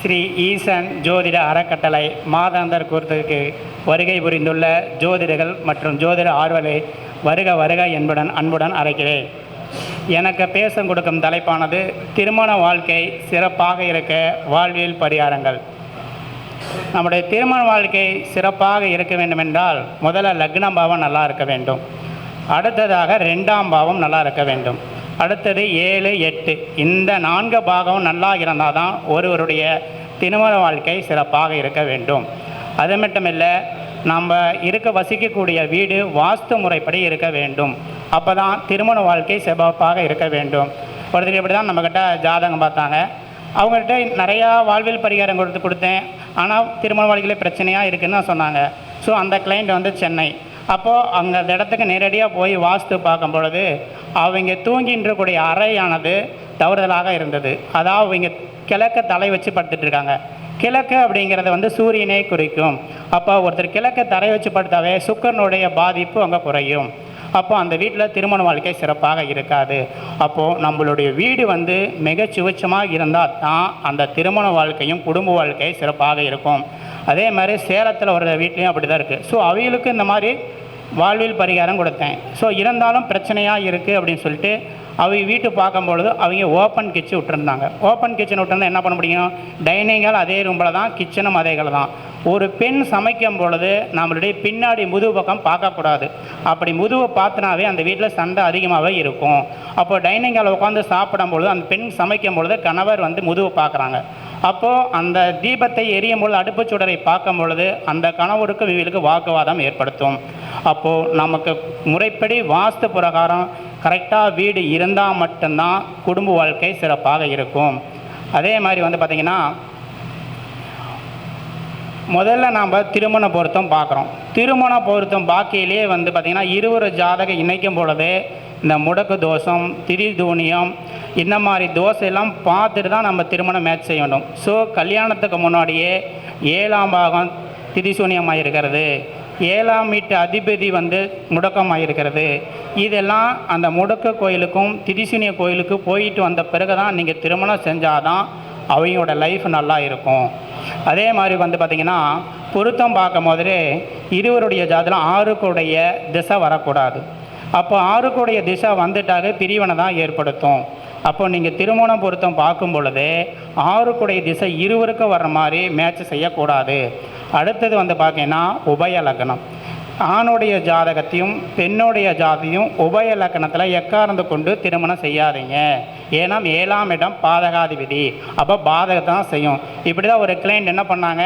ஸ்ரீ ஈசன் ஜோதிட அறக்கட்டளை மாதாந்தர் கூட்டத்திற்கு வருகை புரிந்துள்ள ஜோதிடர்கள் மற்றும் ஜோதிட ஆர்வலை வருக வருக என்புடன் அன்புடன் அழைக்கிறேன். எனக்கு பேசம் கொடுக்கும் தலைப்பானது திருமண வாழ்க்கை சிறப்பாக இருக்க வாழ்வியல் பரிகாரங்கள். நம்முடைய திருமண வாழ்க்கை சிறப்பாக இருக்க வேண்டுமென்றால் முதல்ல லக்ன பாவம் நல்லா இருக்க வேண்டும். அடுத்ததாக ரெண்டாம் பாவம் நல்லா இருக்க வேண்டும். அடுத்தது ஏழு எட்டு. இந்த நான்கு பாகம் நல்லா இருந்தால் தான் ஒருவருடைய திருமண வாழ்க்கை சிறப்பாக இருக்க வேண்டும். அது மட்டுமில்லை நம்ம இருக்க வசிக்கக்கூடிய வீடு வாஸ்து முறைப்படி இருக்க வேண்டும். அப்போ தான் திருமண வாழ்க்கை சிறப்பாக இருக்க வேண்டும். ஒருத்தர் இப்படி தான் நம்மக்கிட்ட ஜாதகம் பார்த்தாங்க. அவங்கள்ட்ட நிறையா வாழ்வில் பரிகாரம் கொடுத்து கொடுத்தேன். ஆனால் திருமண வாழ்க்கையில் பிரச்சனையாக இருக்குன்னு சொன்னாங்க. ஸோ அந்த கிளைண்ட் வந்து சென்னை. அப்போது அந்த இடத்துக்கு நேரடியாக போய் வாஸ்து பார்க்கும் பொழுது அவங்க தூங்கின்ற கூடிய அறையானது தவறுதலாக இருந்தது. அதாவது அவங்க கிழக்க தலை வச்சு படுத்துட்ருக்காங்க. கிழக்கு அப்படிங்கிறது வந்து சூரியனை குறிக்கும். அப்போ ஒருத்தர் கிழக்க தலை வச்சு படுத்தாவே சுக்கரனுடைய பாதிப்பு அங்கே குறையும். அப்போ அந்த வீட்டில் திருமண வாழ்க்கை சிறப்பாக இருக்காது. அப்போது நம்மளுடைய வீடு வந்து மிக சுவச்சமாக இருந்தால் தான் அந்த திருமண வாழ்க்கையும் குடும்ப வாழ்க்கையும் சிறப்பாக இருக்கும். அதே மாதிரி சேலத்தில் ஒரு வீட்லேயும் அப்படி தான் இருக்குது ஸோ அவங்களுக்கு இந்த மாதிரி வாழ்வில் பரிகாரம் கொடுத்தேன். ஸோ இருந்தாலும் பிரச்சனையாக இருக்குது அப்படின்னு சொல்லிட்டு அவங்க வீட்டு பார்க்கும்பொழுது அவங்க ஓப்பன் கிச்சன் விட்டுருந்தாங்க. ஓப்பன் கிச்சன் விட்டுருந்தா என்ன பண்ண முடியும்? டைனிங்கால் அதே ரூமில் தான் கிச்சனும் அதேகள் தான். ஒரு பெண் சமைக்கும் பொழுது நம்மளுடைய பின்னாடி முதுகு பக்கம் பார்க்கக்கூடாது. அப்படி முதுவை பார்த்தினாவே அந்த வீட்டில் சண்டை அதிகமாகவே இருக்கும். அப்போ டைனிங் ஹாலில் உட்காந்து சாப்பிடும் பொழுது அந்த பெண் சமைக்கும் பொழுது கணவர் வந்து முதுவை பார்க்குறாங்க. அப்போது அந்த தீபத்தை எரியும் பொழுது அடுப்பு சுடரை பார்க்கும் பொழுது அந்த கணவருக்கு இவர்களுக்கு வாக்குவாதம் ஏற்படுத்தும். அப்போது நமக்கு முறைப்படி வாஸ்து பிரகாரம் கரெக்டாக வீடு இருந்தால் மட்டும்தான் குடும்ப வாழ்க்கை சிறப்பாக இருக்கும். அதே மாதிரி வந்து பார்த்திங்கன்னா முதல்ல நாம் திருமண பொருத்தம் பார்க்குறோம். திருமண பொருத்தம் பாக்கியிலே வந்து பார்த்திங்கன்னா இருவரு ஜாதகம் இணைக்கும் பொழுது இந்த முடக்கு தோஷம் திரிதூனியம் இந்த மாதிரி தோசையெல்லாம் பார்த்துட்டு தான் நம்ம திருமணம் மேட்ச் செய்ய வேண்டும். ஸோ கல்யாணத்துக்கு முன்னாடியே ஏழாம் பாகம் திரிசூனியமாக இருக்கிறது. ஏழாம் வீட்டு அதிபதி வந்து முடக்கமாக இருக்கிறது. இதெல்லாம் அந்த முடக்க கோயிலுக்கும் திரிசூனிய கோயிலுக்கு போயிட்டு வந்த பிறகு தான் நீங்கள் திருமணம் செஞ்சாதான் அவங்களோட லைஃப் நல்லா இருக்கும். அதே மாதிரி வந்து பார்த்திங்கன்னா பொருத்தம் பார்க்கும் போதே இருவருடைய ஜாதகம் ஆறுக்குடைய திசை வரக்கூடாது. அப்போ ஆறுக்குடைய திசை வந்துட்டாக பிரிவினை தான் ஏற்படுத்தும். அப்போ நீங்கள் திருமண பொருத்தம் பார்க்கும் பொழுது ஆறுக்குடைய திசை இருவருக்கும் வர்ற மாதிரி மேட்ச் செய்யக்கூடாது. அடுத்தது வந்து பார்த்தீங்கன்னா உபய லக்னம். ஆணுடைய ஜாதகத்தையும் பெண்ணுடைய ஜாதியும் உபய லக்கணத்தில் எக்கார்ந்து கொண்டு திருமணம் செய்யாதீங்க. ஏன்னா ஏழாம் இடம் பாதகாதிபதி. அப்போ பாதகத்தை தான் செய்யும். இப்படி தான் ஒரு கிளைண்ட் என்ன பண்ணாங்க?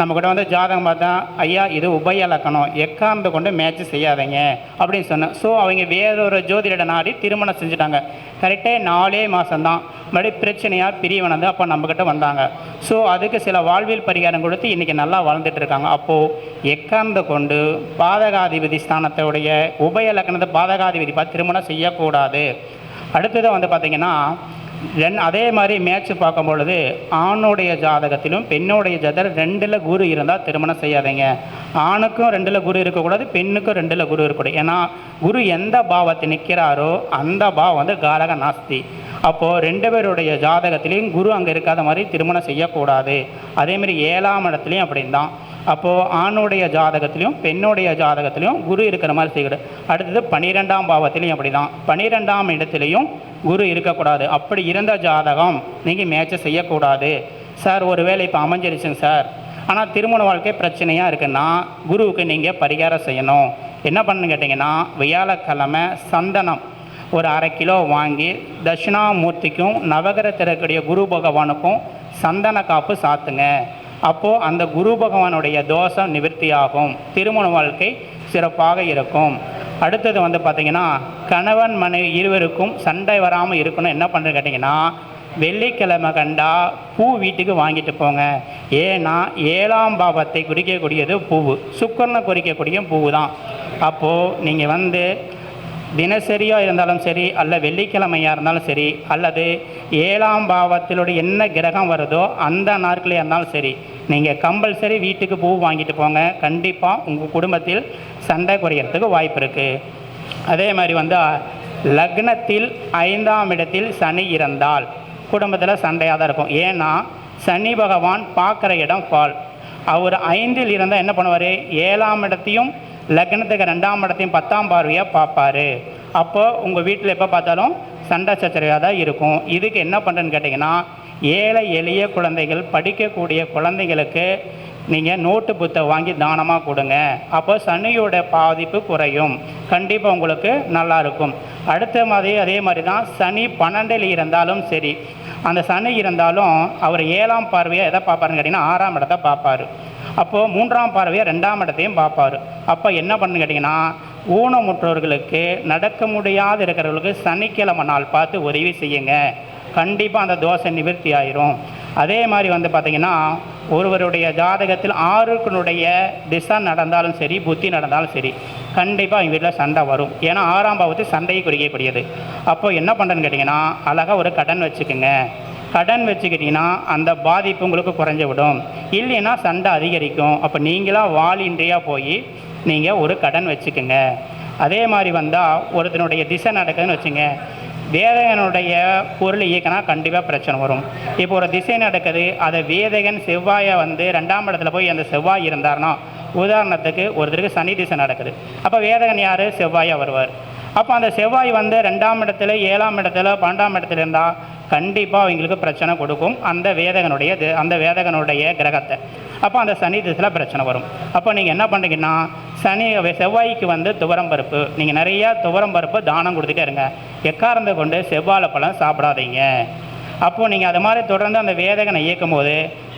நம்ம கூட வந்து ஜாதகம் பார்த்தா ஐயா இது உபய லக்கணம் கொண்டு மேட்ச் செய்யாதீங்க? அப்படின்னு சொன்னேன் ஸோ அவங்க வேறொரு ஜோதிட நாடி திருமணம் செஞ்சுட்டாங்க. கரெக்டாக நாலே மாதம்தான் மறுபடியும் பிரச்சனையாக பிரிவனது அப்போ நம்மக்கிட்ட வந்தாங்க. ஸோ அதுக்கு சில வாழ்வியல் பரிகாரம் கொடுத்து இன்றைக்கி நல்லா வளர்ந்துட்டு இருக்காங்க அப்போது எக்காந்து கொண்டு பாதகாதிபதி ஸ்தானத்துடைய உபய லக்கணத்தை பாதகாதிபதி பார்த்து திருமணம் செய்யக்கூடாது? அடுத்தது வந்து பார்த்திங்கன்னா ரெண் அதே மாதிரி மேட்ச் பார்க்கும் பொழுது ஆணுடைய ஜாதகத்திலும் பெண்ணுடைய ஜாதகம் ரெண்டில் குரு இருந்தால் திருமணம் செய்யாதீங்க. ஆணுக்கும் ரெண்டில் குரு இருக்கக்கூடாது பெண்ணுக்கும் ரெண்டில் குரு இருக்கக்கூடாது. ஏன்னா குரு எந்த பாவத்தை நிற்கிறாரோ அந்த பாவம் வந்து காலக நாஸ்தி. அப்போது ரெண்டு பேருடைய ஜாதகத்திலையும் குரு அங்கே இருக்காத மாதிரி திருமணம் செய்யக்கூடாது. அதேமாதிரி ஏழாம் இடத்துலையும் அப்படின்தான் அப்போது ஆணுடைய ஜாதகத்திலையும் பெண்ணுடைய ஜாதகத்திலையும் குரு இருக்கிற மாதிரி செய்கிறது அடுத்தது பனிரெண்டாம் பாவத்திலையும் அப்படி தான் பன்னிரெண்டாம் இடத்துலையும் குரு இருக்கக்கூடாது. அப்படி இருந்த ஜாதகம் நீங்கள் மேட்சை செய்யக்கூடாது. சார் ஒரு வேளை இப்போ அமைஞ்சிருச்சுங்க சார் ஆனால் திருமண வாழ்க்கை பிரச்சனையாக இருக்குன்னா குருவுக்கு நீங்கள் பரிகாரம் செய்யணும். என்ன பண்ணுன்னு கேட்டிங்கன்னா வியாழக்கிழமை சந்தனம். ஒரு அரை கிலோ வாங்கி தட்சிணாமூர்த்திக்கும் நவகிரகத்திற்குடைய குரு பகவானுக்கும் சந்தன காப்பு சாத்துங்க. அப்போது அந்த குரு பகவானுடைய தோஷம் நிவர்த்தியாகும். திருமண வாழ்க்கை சிறப்பாக இருக்கும். அடுத்தது வந்து பார்த்திங்கன்னா கணவன் மனைவி இருவருக்கும் சண்டை வராமல் இருக்கணும். என்ன பண்ணுறது கேட்டிங்கன்னா வெள்ளிக்கிழமை கண்டா பூ வீட்டுக்கு வாங்கிட்டு போங்க. ஏன்னா ஏழாம் பாவத்தை குறிக்கக்கூடியது பூவு. சுக்கரனை குறிக்கக்கூடிய பூவு தான் அப்போது நீங்கள் வந்து தினசரியாக இருந்தாலும் சரி அல்ல வெள்ளிக்கிழமையாக இருந்தாலும் சரி அல்லது ஏழாம் பாவத்திலுடைய என்ன கிரகம் வருதோ அந்த நாட்களையாக இருந்தாலும் சரி நீங்கள் கம்பல்சரி வீட்டுக்கு பூ வாங்கிட்டு போங்க. கண்டிப்பாக உங்கள் குடும்பத்தில் சண்டை குறையறதுக்கு வாய்ப்பு இருக்குது அதே மாதிரி வந்து லக்னத்தில் ஐந்தாம் இடத்தில் சனி இருந்தால் குடும்பத்தில் சண்டையாக தான் இருக்கும். ஏன்னா சனி பகவான் பார்க்குற இடம் ஃபால் அவர் ஐந்தில் இருந்தால் என்ன பண்ணுவார்? ஏழாம் இடத்தையும் லக்னத்துக்கு ரெண்டாம் இடத்தையும் பத்தாம் பார்வையாக பார்ப்பாரு. அப்போது உங்கள் வீட்டில் எப்போ பார்த்தாலும் சண்டை சச்சரவாக தான் இருக்கும். இதுக்கு என்ன பண்ணுறேன்னு கேட்டிங்கன்னா ஏழை எளிய குழந்தைகள் படிக்கக்கூடிய குழந்தைகளுக்கு நீங்கள் நோட்டு புத்தகம் வாங்கி தானமாக கொடுங்க. அப்போ சனியோட பாதிப்பு குறையும். கண்டிப்பாக உங்களுக்கு நல்லா இருக்கும். அடுத்த மாதிரி அதே மாதிரி தான் சனி பன்னெண்டில் இருந்தாலும் சரி. அந்த சனி இருந்தாலும் அவர் ஏழாம் பார்வையை எதை பார்ப்பாருன்னு கேட்டிங்கன்னா ஆறாம் இடத்தை பார்ப்பார். அப்போது மூன்றாம் பார்வையை ரெண்டாம் இடத்தையும் பார்ப்பார். அப்போ என்ன பண்ணுன்னு கேட்டிங்கன்னா ஊனமுற்றோர்களுக்கு நடக்க முடியாது இருக்கிறவர்களுக்கு சனிக்கிழமை நாள் பார்த்து உதவி செய்யுங்க. கண்டிப்பாக அந்த தோசை நிவர்த்தி ஆயிரும். அதே மாதிரி வந்து பார்த்திங்கன்னா ஒருவருடைய ஜாதகத்தில் ஆறுக்கனுடைய திசை நடந்தாலும் சரி புத்தி நடந்தாலும் சரி கண்டிப்பாக அவங்க வீட்டில் சண்டை வரும். ஏன்னா ஆறாம் பாவத்து சண்டையை குறிக்கக்கூடியது அப்போது என்ன பண்ணுறேன்னு கேட்டிங்கன்னா அழகாக ஒரு கடன் வச்சுக்கோங்க. கடன் வச்சுக்கிட்டிங்கன்னா அந்த பாதிப்பு உங்களுக்கு குறைஞ்சு விடும். இல்லைன்னா சண்டை அதிகரிக்கும். அப்போ நீங்களாக வாலின்றியாக போய் நீங்கள் ஒரு கடன் வச்சுக்கோங்க. அதே மாதிரி வந்தால் ஒருத்தனுடைய திசை நடக்குதுன்னு வச்சுங்க வேதகனுடைய பொருள் இயக்கினா கண்டிப்பாக பிரச்சனை வரும். இப்போ ஒரு திசை நடக்குது அதை வேதகன் செவ்வாயை வந்து ரெண்டாம் இடத்துல போய் அந்த செவ்வாய் இருந்தார்னா உதாரணத்துக்கு ஒருத்தருக்கு சனி திசை நடக்குது. அப்போ வேதகன் யார்? செவ்வாயாக வருவார். அப்போ அந்த செவ்வாய் வந்து ரெண்டாம் இடத்துல ஏழாம் இடத்துல பன்னெண்டாம் இடத்துல இருந்தால் கண்டிப்பாக அவங்களுக்கு பிரச்சனை கொடுக்கும். அந்த வேதகனுடைய அந்த வேதகனுடைய கிரகத்தை. அப்போ அந்த சனி திசையில் பிரச்சனை வரும். அப்போ நீங்கள் என்ன பண்ணுறீங்கன்னா சனி செவ்வாய்க்கு வந்து துவரம் பருப்பு நீங்கள் நிறையா துவரம் பருப்பு தானம் கொடுத்துட்டே இருங்க. எக்காரத்தை கொண்டு? செவ்வாழை பழம் சாப்பிடாதீங்க. அப்போது நீங்கள் அது மாதிரி தொடர்ந்து அந்த வேதகனை இயக்கும் போது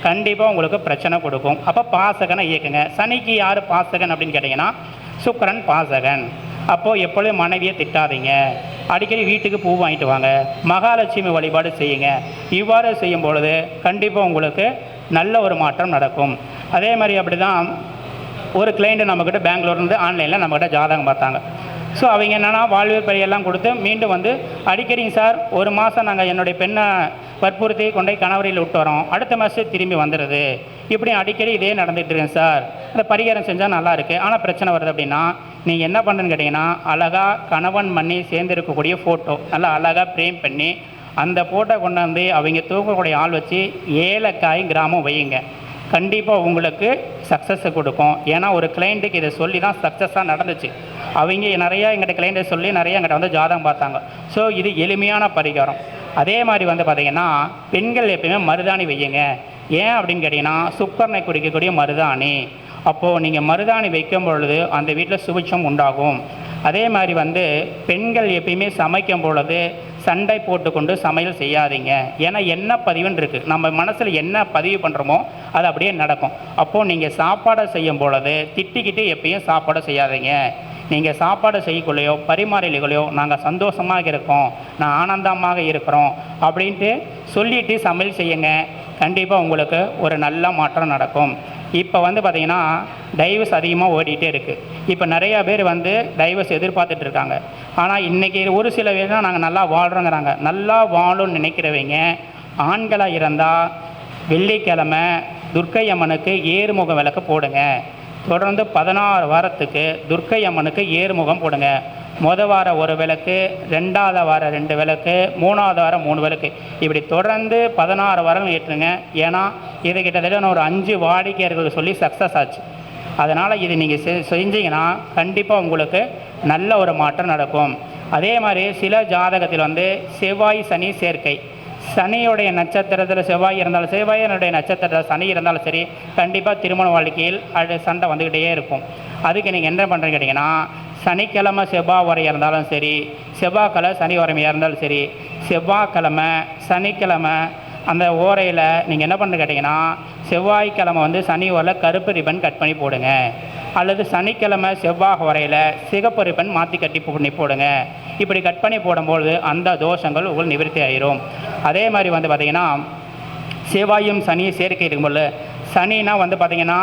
கண்டிப்பாக உங்களுக்கு பிரச்சனை கொடுக்கும். அப்போ பாசகனை இயக்குங்க. சனிக்கு யார் பாசகன் அப்படின்னு கேட்டிங்கன்னா சுக்கரன் பாசகன். அப்போது எப்பொழுதும் மனைவியை திட்டாதீங்க. அடிக்கடி வீட்டுக்கு பூ வாங்கிட்டு வாங்க. மகாலட்சுமி வழிபாடு செய்யுங்க. இவ்வாறு செய்யும் பொழுது கண்டிப்பாக உங்களுக்கு நல்ல ஒரு மாற்றம் நடக்கும். அதே மாதிரி அப்படி தான் ஒரு கிளைண்ட்டு நம்மக்கிட்ட பெங்களூர்லேருந்து ஆன்லைனில் நம்மக்கிட்ட ஜாதகம் பார்த்தாங்க. ஸோ அவங்க என்னென்னா வாழ்வியல் பயிரெல்லாம் கொடுத்து மீண்டும் வந்து அடிக்கடிங்க சார் ஒரு மாதம் நாங்கள் என்னுடைய பெண்ணை வற்புறுத்தி கொண்டு போய் கணவரையில் விட்டு வரோம். அடுத்த மாதம் திரும்பி வந்துடுது இப்படி அடிக்கடி இதே நடந்துகிட்டு இருக்கேன் சார். இந்த பரிகாரம் செஞ்சால் நல்லாயிருக்கு ஆனால் பிரச்சனை வருது அப்படின்னா நீங்கள் என்ன பண்ணுறேன்னு கேட்டிங்கன்னா அழகாக கணவன் மண்ணி சேர்ந்து இருக்கக்கூடிய ஃபோட்டோ நல்லா அழகாக ஃப்ரேம் பண்ணி அந்த ஃபோட்டோ கொண்டாந்து அவங்க தூக்கக்கூடிய ஆள் வச்சு ஏலக்காய் கிராமம் வையுங்க. கண்டிப்பாக உங்களுக்கு சக்ஸஸை கொடுக்கும். ஏன்னா ஒரு கிளைண்ட்டுக்கு இதை சொல்லி தான் சக்ஸஸாக நடந்துச்சு. அவங்க நிறையா எங்கிட்ட கிளைண்ட்டை சொல்லி நிறையா எங்கிட்ட வந்து ஜாதகம் பார்த்தாங்க. ஸோ இது எளிமையான பரிகாரம். அதே மாதிரி வந்து பார்த்திங்கன்னா பெண்கள் எப்பயுமே மருதாணி வையுங்க. ஏன் அப்படின்னு கேட்டிங்கன்னா சுக்கரனை குறிக்கக்கூடிய மருதாணி. அப்போது நீங்கள் மருதாணி வைக்கும் பொழுது அந்த வீட்டில் சுபிட்சம் உண்டாகும். அதே மாதிரி வந்து பெண்கள் எப்பயுமே சமைக்கும் பொழுது சண்டை போட்டுக்கொண்டு சமையல் செய்யாதீங்க. ஏன்னா என்ன பதிவுன்னு இருக்குது நம்ம மனசில் என்ன பதிவு பண்ணுறோமோ அது அப்படியே நடக்கும். அப்போது நீங்கள் சாப்பாடை செய்யும் பொழுது திட்டிக்கிட்டு எப்பயும் சாப்பாடை செய்யாதீங்க. நீங்கள் சாப்பாடு செய்யக்குள்ளேயோ பரிமாறலைகளையோ நாங்கள் சந்தோஷமாக இருக்கோம். நான் ஆனந்தமாக இருக்கிறோம். அப்படின்ட்டு சொல்லிட்டு சமையல் செய்யுங்க. கண்டிப்பாக உங்களுக்கு ஒரு நல்ல மாற்றம் நடக்கும். இப்போ வந்து பார்த்திங்கன்னா டைவர்ஸ் அதிகமாக ஓடிட்டே இருக்குது இப்போ நிறையா பேர் வந்து டைவர்ஸ் எதிர்பார்த்துட்டு இருக்காங்க. ஆனால் இன்றைக்கி ஒரு சில பேர் தான் நாங்கள் நல்லா வாழ்கிறோங்கிறாங்க நல்லா வாழும்னு நினைக்கிறவங்க ஆண்களாக இருந்தால் வெள்ளிக்கிழமை துர்க்கை அம்மனுக்கு ஏறுமுகம் விளக்கு போடுங்க. தொடர்ந்து பதினாறு வாரத்துக்கு துர்க்கை அம்மனுக்கு ஏறுமுகம் போடுங்க. முத வாரம் ஒரு விளக்கு ரெண்டாவது வாரம் ரெண்டு விளக்கு மூணாவது வாரம் மூணு விளக்கு. இப்படி தொடர்ந்து பதினாறு வாரம் ஏற்றுங்க. ஏன்னா இது கிட்டத்தட்ட ஒரு அஞ்சு வாடிக்கையாளர்கள் சொல்லி சக்ஸஸ் ஆச்சு. அதனால் இது நீங்கள் செ செஞ்சீங்கன்னா கண்டிப்பாக உங்களுக்கு நல்ல ஒரு மாற்றம் நடக்கும். அதே மாதிரி சில ஜாதகத்தில் வந்து செவ்வாய் சனி சேர்க்கை. சனியுடைய நட்சத்திரத்தில் செவ்வாய் இருந்தாலும் செவ்வாயினுடைய நட்சத்திரத்தில் சனி இருந்தாலும் சரி கண்டிப்பாக திருமண வாழ்க்கையில் அது சண்டை வந்துக்கிட்டே இருக்கும். அதுக்கு நீங்கள் என்ன பண்ணுறீங்க கேட்டிங்கன்னா சனிக்கிழமை செவ்வாய் உரையாக இருந்தாலும் சரி செவ்வாய்க்கிழமை சனி வரைமையாக இருந்தாலும் சரி செவ்வாய்க்கிழமை சனிக்கிழமை அந்த ஓரையில் நீங்கள் என்ன பண்ணுறது கேட்டிங்கன்னா செவ்வாய்க்கிழமை வந்து சனி ஓரில் கருப்பு ரிப்பன் கட் பண்ணி போடுங்க. அல்லது சனிக்கிழமை செவ்வாய் உரையில் சிகப்பு ரிப்பன் மாற்றி கட்டி பண்ணி போடுங்க. இப்படி கட் பண்ணி போடும்பொழுது அந்த தோஷங்கள் உங்களுக்கு நிவர்த்தி ஆயிரும். அதே மாதிரி வந்து பார்த்திங்கன்னா செவ்வாயும் சனியும் சேர்க்கை இருக்கும்போது சனின்னா வந்து பார்த்திங்கன்னா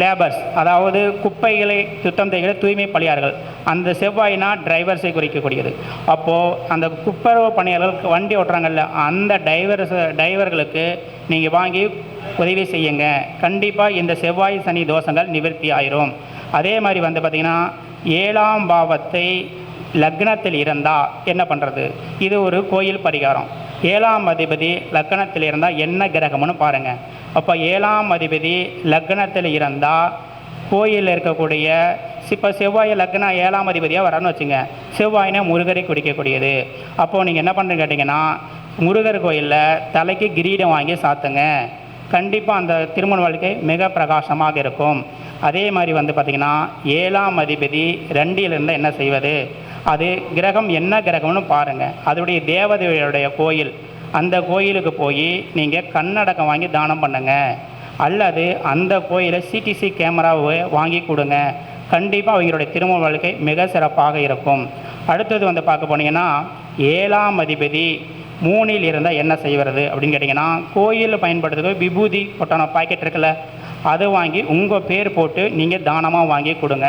லேபர்ஸ் அதாவது குப்பைகளை சுத்தம் செய்கிற தூய்மை பணியாளர்கள். அந்த செவ்வாய்னா டிரைவர்ஸை குறிக்கக்கூடியது. அப்போது அந்த குப்பரவு பணியாளர்களுக்கு வண்டி ஓட்டுறாங்கல்ல அந்த டிரைவர்ஸ் டிரைவர்களுக்கு நீங்கள் வாங்கி உதவி செய்யுங்க. கண்டிப்பாக இந்த செவ்வாய் சனி தோஷங்கள் நிவர்த்தி ஆயிரும். அதே மாதிரி வந்து பார்த்திங்கன்னா ஏழாம் பாவத்தை லக்னத்தில் இருந்தால் என்ன பண்ணுறது இது ஒரு கோயில் பரிகாரம். ஏழாம் அதிபதி லக்னத்தில் இருந்தால் என்ன கிரகம்னு பாருங்கள் அப்போ ஏழாம் அதிபதி லக்னத்தில் இருந்தால் கோயிலில் இருக்கக்கூடிய இப்போ செவ்வாய் லக்னம் ஏழாம் அதிபதியாக வரான்னு வச்சுங்க. செவ்வாயினா முருகரை குடிக்கக்கூடியது. அப்போது நீங்கள் என்ன பண்ணுறீங்க கேட்டிங்கன்னா முருகர் கோயிலில் தலைக்கு கிரீடம் வாங்கி சாத்துங்க. கண்டிப்பாக அந்த திருமண வாழ்க்கை மிக பிரகாசமாக இருக்கும். அதே மாதிரி வந்து பார்த்திங்கன்னா ஏழாம் அதிபதி ரெண்டில் இருந்தால் என்ன செய்வது? அது கிரகம் என்ன கிரகம்னு பாருங்கள் அதோடைய தேவதையுடைய கோயில் அந்த கோயிலுக்கு போய் நீங்கள் கண்ணடக்கம் வாங்கி தானம் பண்ணுங்க. அல்லது அந்த கோயிலை சிடிசி கேமராவை வாங்கி கொடுங்க. கண்டிப்பாக அவங்களுடைய திருமண வாழ்க்கை மிக சிறப்பாக இருக்கும். அடுத்தது வந்து பார்க்க போனீங்கன்னா ஏழாம் அதிபதி மூணில் இருந்தால் என்ன செய்வது அப்படின்னு கேட்டிங்கன்னா கோயிலில் பயன்படுத்துகிற விபூதி பொட்டான பாக்கெட் இருக்குல்ல அதை வாங்கி உங்கள் பேர் போட்டு நீங்கள் தானமாக வாங்கி கொடுங்க.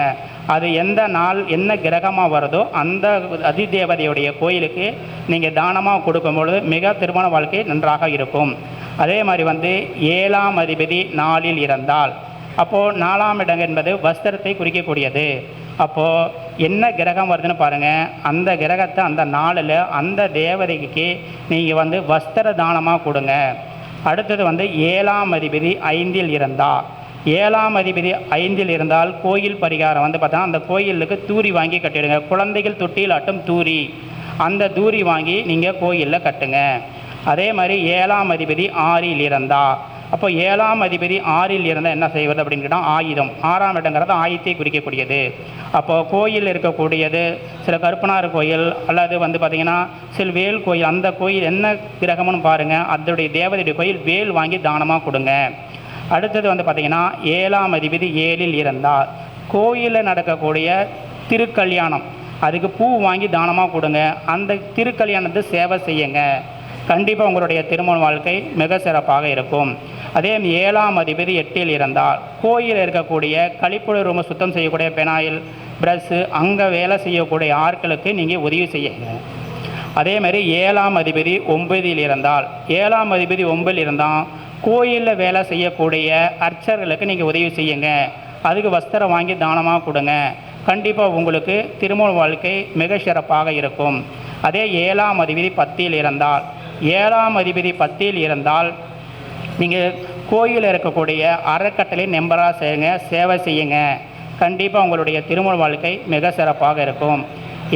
அது எந்த நாள் என்ன கிரகமாக வருதோ அந்த அதிதேவதையுடைய கோயிலுக்கு நீங்கள் தானமாக கொடுக்கும் பொழுது மிக திருமண வாழ்க்கை நன்றாக இருக்கும். அதே மாதிரி வந்து ஏழாம் அதிபதி நாளில் இறந்தால். அப்போது நாலாம் இடம் என்பது வஸ்திரத்தை குறிக்கக்கூடியது. அப்போது என்ன கிரகம் வருதுன்னு பாருங்கள் அந்த கிரகத்தை அந்த நாளில் அந்த தேவதைக்கு நீங்கள் வந்து வஸ்திர தானமாக கொடுங்க. அடுத்தது வந்து ஏழாம் அதிபதி ஐந்தில் இருந்தால் ஏழாம் அதிபதி ஐந்தில் இருந்தால் கோயில் பரிகாரம். வந்து பார்த்தா அந்த கோயிலுக்கு தூரி வாங்கி கட்டிடுங்க. குழந்தைகள் தொட்டியில் ஆட்டும் தூரி. அந்த தூரி வாங்கி நீங்கள் கோயிலில் கட்டுங்க. அதே மாதிரி ஏழாம் அதிபதி ஆறில் இருந்தா. அப்போ ஏழாம் அதிபதி ஆறில் இருந்தால் என்ன செய்வது அப்படின்னு கேட்டால் ஆயுதம். ஆறாம் இடங்கிறது ஆயுதத்தை குறிக்கக்கூடியது. அப்போது கோயில் இருக்கக்கூடியது சில கருப்பனார் கோயில் அல்லது வந்து பார்த்திங்கன்னா சில வேல் கோயில் அந்த கோயில் என்ன கிரகம்னு பாருங்கள் அதோடைய தேவதையுடைய கோயில் வேல் வாங்கி தானமாக கொடுங்க. அடுத்தது வந்து பார்த்திங்கன்னா ஏழாம் அதிபதி ஏழில் இருந்தார் கோயிலில் நடக்கக்கூடிய திருக்கல்யாணம். அதுக்கு பூ வாங்கி தானமாக கொடுங்க. அந்த திருக்கல்யாணத்தை சேவை செய்யுங்க. கண்டிப்பாக உங்களுடைய திருமண வாழ்க்கை மிக சிறப்பாக இருக்கும். அதே ஏழாம் அதிபதி எட்டில் இருந்தால் கோயிலில் இருக்கக்கூடிய கழிப்புறை ரூமை சுத்தம் செய்யக்கூடிய பெனாயில் ப்ரஷ்ஷு அங்கே வேலை செய்யக்கூடிய ஆட்களுக்கு நீங்கள் உதவி செய்யுங்க. அதே மாதிரி ஏழாம் அதிபதி ஒன்பதில் இருந்தால் ஏழாம் அதிபதி ஒன்பதில் இருந்தால் கோயிலில் வேலை செய்யக்கூடிய அர்ச்சர்களுக்கு நீங்கள் உதவி செய்யுங்க. அதுக்கு வஸ்திரம் வாங்கி தானமாக கொடுங்க. கண்டிப்பாக உங்களுக்கு திருமண வாழ்க்கை மிக சிறப்பாக இருக்கும். அதே ஏழாம் அதிபதி பத்தியில் இருந்தால் ஏழாம் அதிபதி பத்தியில் இருந்தால் நீங்கள் கோயிலில் இருக்கக்கூடிய அறக்கட்டளை நெம்பராக செய்யுங்க சேவை செய்யுங்க. கண்டிப்பாக உங்களுடைய திருமண வாழ்க்கை மிக சிறப்பாக இருக்கும்.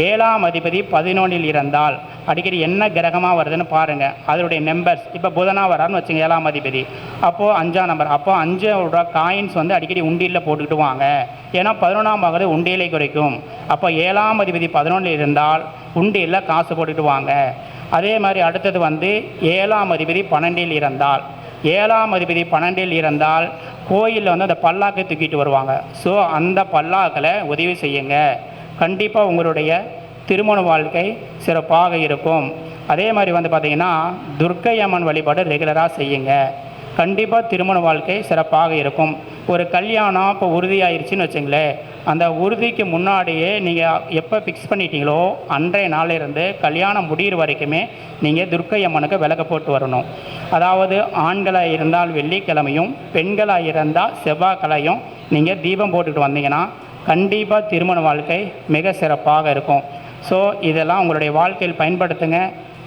ஏழாம் அதிபதி பதினொன்றில் இருந்தால் அடிக்கடி என்ன கிரகமாக வருதுன்னு பாருங்கள் அதனுடைய நம்பர்ஸ் இப்போ புதனாக வரான்னு வச்சுங்க ஏழாம் அதிபதி. அப்போது அஞ்சாம் நம்பர் அப்போது அஞ்சோட காயின்ஸ் வந்து அடிக்கடி உண்டியலில் போட்டுக்கிட்டு வாங்க ஏன்னா பதினொன்றாம் பாகது உண்டியலை குறைக்கும். அப்போ ஏழாம் அதிபதி பதினொன்றில் இருந்தால் உண்டியலில் காசு போட்டுக்கிட்டு வாங்க அதே மாதிரி அடுத்தது வந்து ஏழாம் அதிபதி பன்னெண்டில் இருந்தால் ஏழாம் அதிபதி பன்னெண்டில் இருந்தால் கோயிலில் வந்து அந்த பல்லாக்கை தூக்கிட்டு வருவாங்க. ஸோ அந்த பல்லாக்கில் உதவி செய்யுங்க. கண்டிப்பாக உங்களுடைய திருமண வாழ்க்கை சிறப்பாக இருக்கும். அதே மாதிரி வந்து பார்த்திங்கன்னா துர்க்கை அம்மன் வழிபாடு ரெகுலராக செய்யுங்க. கண்டிப்பாக திருமண வாழ்க்கை சிறப்பாக இருக்கும். ஒரு கல்யாணம் இப்போ உறுதியாயிருச்சுன்னு வச்சுங்களேன் அந்த உறுதிக்கு முன்னாடியே நீங்கள் எப்போ ஃபிக்ஸ் பண்ணிட்டீங்களோ அன்றைய நாளிலிருந்து கல்யாணம் முடிகிற வரைக்குமே நீங்கள் துர்க்கை அம்மனுக்கு விளக்கு போட்டு வரணும். அதாவது ஆண்களாக இருந்தால் வெள்ளிக்கிழமையும் பெண்களாக இருந்தால் செவ்வாய்க்கிழையும் நீங்கள் தீபம் போட்டுக்கிட்டு வந்தீங்கன்னா கண்டிப்பாக திருமண வாழ்க்கை மிக சிறப்பாக இருக்கும். ஸோ இதெல்லாம் உங்களுடைய வாழ்க்கையில் பயன்படுத்துங்க.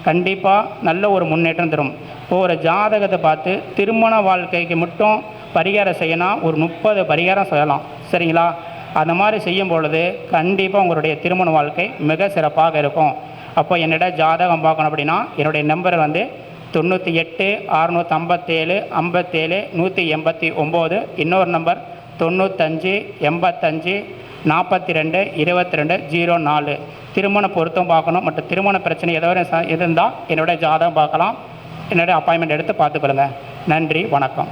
கண்டிப்பாக நல்ல ஒரு முன்னேற்றம் தரும். இப்போ ஒரு ஜாதகத்தை பார்த்து திருமண வாழ்க்கைக்கு மட்டும் பரிகாரம் செய்யணும் ஒரு முப்பது பரிகாரம் செய்யலாம். சரிங்களா? அந்த மாதிரி செய்யும் பொழுது கண்டிப்பாக உங்களுடைய திருமண வாழ்க்கை மிக சிறப்பாக இருக்கும். அப்போ என்னிட ஜாதகம் பார்க்கணும் அப்படின்னா என்னுடைய நம்பர் வந்து தொண்ணூற்றி எட்டு அறுநூற்றி ஐம்பத்தேழு ஐம்பத்தேழு நூற்றி எண்பத்தி ஒம்பது. இன்னொரு நம்பர் தொண்ணூத்தஞ்சு எண்பத்தஞ்சு நாற்பத்தி ரெண்டு இருபத்தி ரெண்டு ஜீரோ நாலு. திருமண பொருத்தம் பார்க்கணும். மற்றும் திருமண பிரச்சனை ஏதாவது இருந்தால் என்னுடைய ஜாதகம் பார்க்கலாம். என்னோட அப்பாயின்மெண்ட் எடுத்து பார்த்துக்கொள்ளுங்க. நன்றி வணக்கம்.